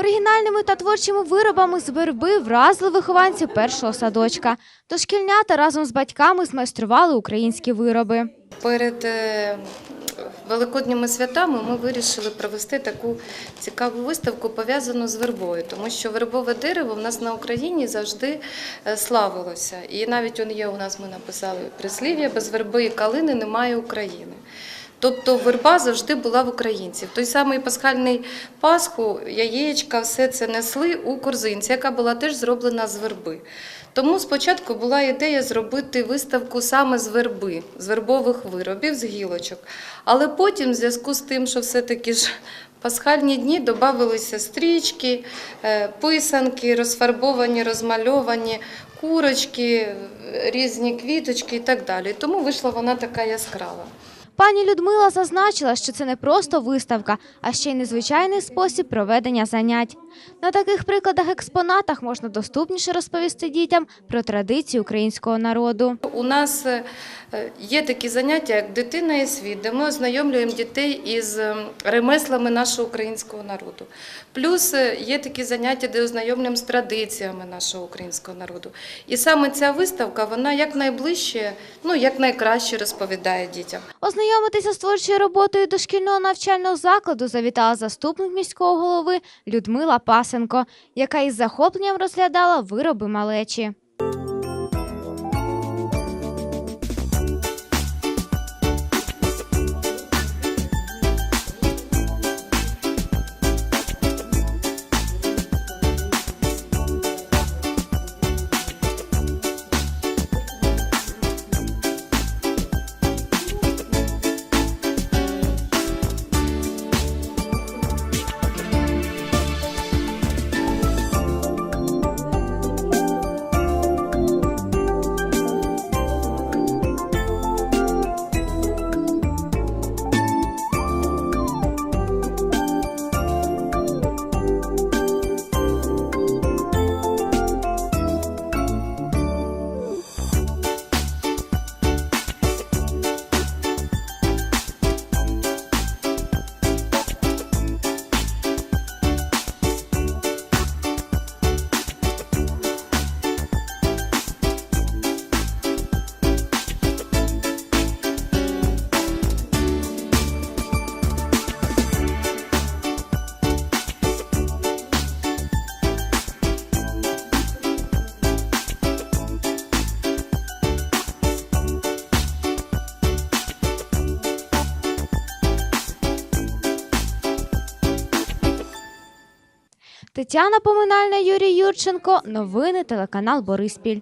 Оригінальними та творчими виробами з верби вразили вихованців першого садочка. Дошкільнята разом з батьками змайстрували українські вироби. Перед е, великодніми святами ми вирішили провести таку цікаву виставку, пов'язану з вербою, тому що вербове дерево в нас на Україні завжди е, славилося. І навіть он є у нас, ми написали прислів'я, без верби і калини немає України. Тобто верба завжди була в українців. Той самий пасхальний Пасху, яєчка, все це несли у корзинці, яка була теж зроблена з верби. Тому спочатку була ідея зробити виставку саме з верби, з вербових виробів, з гілочок. Але потім, в зв'язку з тим, що все-таки ж пасхальні дні додавалися стрічки, е, писанки, розфарбовані, розмальовані, курочки, різні квіточки і так далі. Тому вийшла вона така яскрава. Пані Людмила зазначила, що це не просто виставка, а ще й незвичайний спосіб проведення занять. На таких прикладах експонатах можна доступніше розповісти дітям про традиції українського народу. У нас е, є такі заняття, як дитина і світ, де ми ознайомлюємо дітей із е, ремеслами нашого українського народу. Плюс е, є такі заняття, де ознайомлюємо з традиціями нашого українського народу. І саме ця виставка, вона якнайближче, ну якнайкраще розповідає дітям. Ознайомитися з творчою роботою дошкільного навчального закладу завітала заступник міського голови Людмила Пасенко, яка із захопленням розглядала вироби малечі. Тетяна Поминальна, Юрій Юрченко. Новини телеканал Бориспіль.